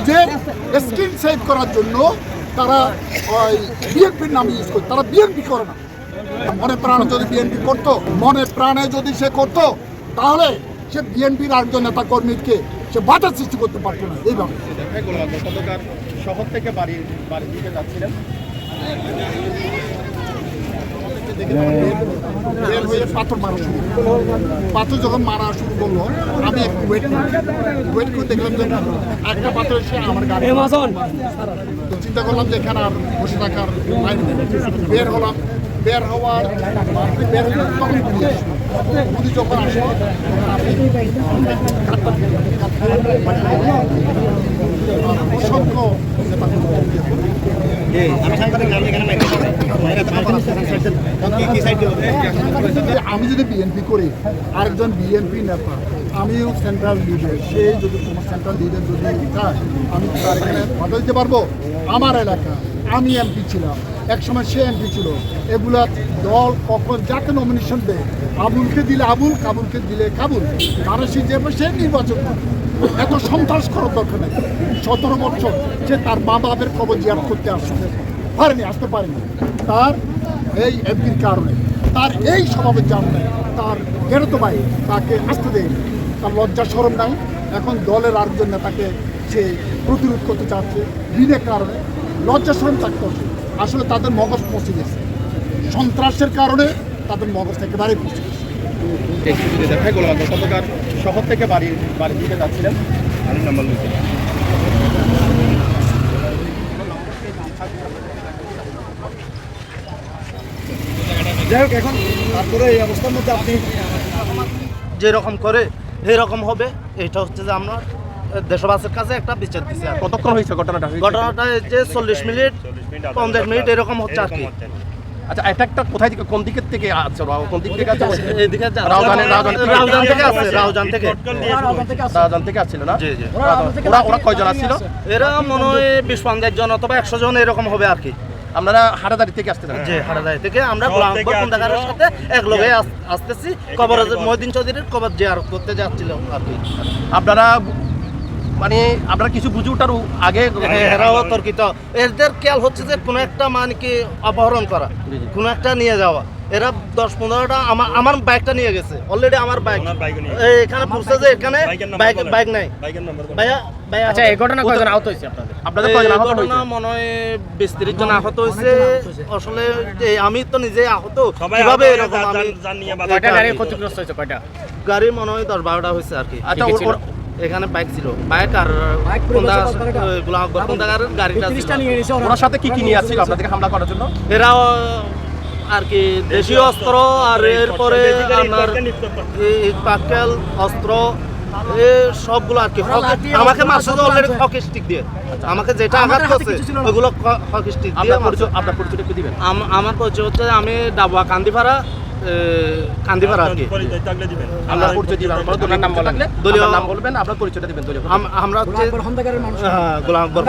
নিজের skin save করার জন্য তারা ওই বিএনপির নাম ইউজ করে, তারা বিএনপি করে না। মনে প্রাণে যদি বিএনপি করতো, মনে প্রাণে যদি সে করতো, তাহলে সে বিএনপির আরেকজন নেতা কর্মীকে সে বাধা সৃষ্টি করতে পারতো না, এইভাবে। শহর থেকে বাড়ি, বাড়ির দিকে যাচ্ছিলেন। বের হয়ে পাথর মারা শুরু করল। পাথর যখন মারা শুরু করল আমি একটু ওয়েট ওয়েট করে দেখলাম যে একটা পাথর এসে আমার গাড়ি তো চিন্তা করলাম যে এখানে আর বসে থাকার বের হলাম। বের হওয়ার বের হলে তখন। পুলিশ যখন আসলো তখন অসংখ্য আমি সাংবাদিক এখানে আমি যদি বিএনপি করি, আরেকজন বিএনপি নেতা, আমিও সেন্ট্রাল লিডার সে যদি তোমার সেন্ট্রাল লিডার যদি আমি তার দিতে পারব? আমার এলাকা আমি এমপি ছিলাম। একসময় সে এমপি ছিল। এগুলা দল কখন যাকে নমিনেশন দেয়, আবুলকে দিলে আবুল, কাবুলকে দিলে কাবুল। মানুষ হিসেবে সে নির্বাচন এত সন্ত্রাস করার দরকার নেই। সতেরো বছর সে তার মা বাপের কবর জিয়ার করতে আসতে পারেনি আসতে পারেনি। তার এই এমপির কারণে, তার এই স্বভাবের কারণে তার বেরোতো ভাই তাকে আসতে দেয়নি তার লজ্জা সরম নাই। এখন দলের আরেকজন নেতাকে সে প্রতিরোধ করতে চাচ্ছে, ঋণের কারণে লজ্জা সরম থাকতে হবে। আসলে তাদের মগজ পচে গেছে। সন্ত্রাসের কারণে তাদের মগজ একেবারেই পচে গেছে। শহর থেকে বাড়ি বাড়ির দিকে যাচ্ছিলেন। নাম্বার যাই হোক এখন তারপরে এই অবস্থার মধ্যে আপনি যেরকম করে এরকম হবে। এটা হচ্ছে যে আমরা দেশবাসীর কাছে একটা বিচার দিচ্ছি আর কতক্ষণ হয়েছে ঘটনাটা? ঘটনাটা যে চল্লিশ মিনিট পঞ্চাশ মিনিট এরকম হচ্ছে আর কি। আচ্ছা অ্যাটাকটা কোথায় থেকে কোন দিকের থেকে আছে? কোন দিক থেকে আছে? এদিকে যা- রাউজানে- থেকে? রাউজান থেকে রাজধানী থেকে। আসছিল না? জি জি। ওরা ওরা কয়জন আসছিল? এরা মনে হয় বিশ পঞ্চাশ জন অথবা একশো জন এরকম হবে আর কি। আপনারা হাটাদারি থেকে আসতে যে হাটাদারি থেকে আমরা গোলাম কোন্দাগারের সাথে এক লগে আসতেছি। কবর মহিদিন চৌধুরীর কবর জিয়ারত করতে যাচ্ছিল আর কি। আপনারা মানে আপনারা কিছু বুঝে ওঠার আগে হ্যাঁ, এরাও তর্কিত। এদের খেয়াল হচ্ছে যে কোনো একটা মানে কি অপহরণ করা কোনো একটা নিয়ে যাওয়া। এরা দশ পনেরোটা আমার আমার বাইকটা নিয়ে গেছে অলরেডি আমার বাইক এখানে পৌঁছে যে এখানে বাইক বাইক নাই। ভাইয়া ভাইয়া আচ্ছা এই ঘটনা কয়জন আহত হয়েছে আপনাদের? আপনাদের কয়জন আহত ঘটনা মনে হয় বিশ তিরিশ জন আহত হয়েছে। আসলে এই আমি তো নিজে আহত। কীভাবে এরকম আমি কয়টা গাড়ি আর কি। ক্ষতিগ্রস্ত হয়েছে কয়টা? গাড়ি মনে হয় দশ বারোটা হয়েছে আর কি। আচ্ছা এখানে বাইক ছিল। বাইক আর গোলাম গাড়িটা ওনার সাথে কি কি নিয়ে আসছিল আপনাদেরকে হামলা করার জন্য? এরাও আর কি দেশীয় অস্ত্র আর এরপরে আপনার এই পাক্কেল অস্ত্র এ সবগুলো আর কি আমাকে মারছে তো অলরেডি হকি স্টিক দিয়ে। আমাকে যেটা আঘাত করছে ওগুলো হকি স্টিক দিয়ে আপনার পরিচয় একটু দিবেন। আমার পরিচয় হচ্ছে আমি ডাবুয়া কান্দিপাড়া কান্দিপাড়া আর কি। আপনার পরিচয় দিবেন। আপনার দলীয় নাম বলবেন দলীয়- নাম বলবেন আপনার পরিচয়টা দিবেন দলীয় আমরা হচ্ছে হ্যাঁ, গোলাম আকবর।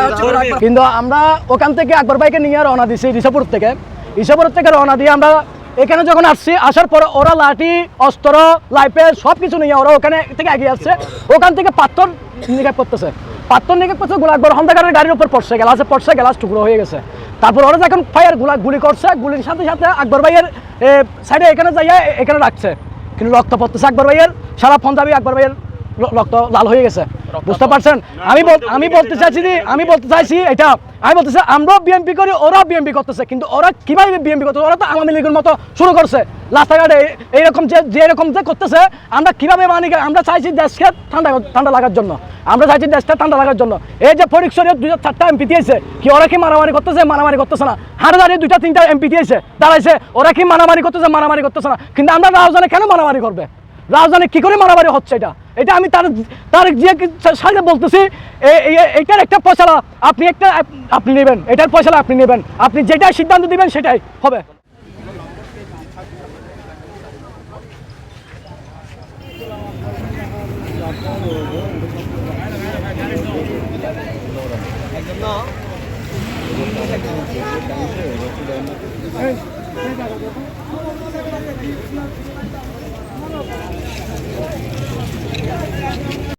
খান। কিন্তু আমরা ওখান থেকে আকবর ভাইকে নিয়ে রওনা দিছি রিসাপুর থেকে। রিসাপুর থেকে রওনা দিয়ে আমরা এখানে যখন আসছি আসার পর ওরা লাঠি অস্ত্র লাইফের সব কিছু নিয়ে ওরা ওখানে থেকে এগিয়ে আসছে। ওখান থেকে পাথর নিক্ষেপ করতেছে। পাথর নিক্ষেপ করছে গোলা আকবর হন্দাগারের গাড়ির উপর পড়ছে গ্লাসে পড়ছে গ্লাস টুকরো হয়ে গেছে। তারপর ওরা যখন ফায়ারগুলা গুলি করছে গুলির সাথে সাথে আকবর ভাইয়ের সাইডে এখানে যাইয়া এখানে রাখছে। কিন্তু রক্ত পড়তেছে আকবর ভাইয়ের সারা ফন্দাবি আকবর ভাইয়ের রক্ত লাল হয়ে গেছে। বুঝতে পারছেন? আমি আমি বলতে চাইছি যে আমি বলতে চাইছি এটা আমি বলতেছি আমরাও বিএনপি করি ওরাও বিএনপি করতেছে। কিন্তু ওরা কীভাবে বিএনপি করতেছে? ওরা তো আওয়ামী লীগের মতো শুরু করছে। রাস্তাঘাটে এই- এইরকম যে যে এরকম যে করতেছে আমরা কীভাবে মানি আমরা চাইছি দেশকে ঠান্ডা ঠান্ডা লাগার জন্য। আমরা চাইছি দেশটা ঠান্ডা লাগার জন্য। এই যে ফরিক শরীর দুইটা চারটা এমপি দিয়েছে, কি ওরা কি মারামারি করতেছে? মারামারি করতেছে না। হাঁটা দাঁড়িয়ে দুইটা, তিনটা এমপি দিয়েছে। দাঁড়াইছে, ওরা কি মারামারি করতেছে? মারামারি করতেছে না। কিন্তু আমরা রাজধানী কেন মারামারি করবে? রাজধানী কী করে মারামারি হচ্ছে এটা? এটা আমি তার তার যে সাইডে বলতেছি এটার একটা ফসলা আপনি একটা আপনি নেবেন। এটার পয়সালা আপনি নেবেন। আপনি যেটা সিদ্ধান্ত দিবেন, সেটাই হবে। না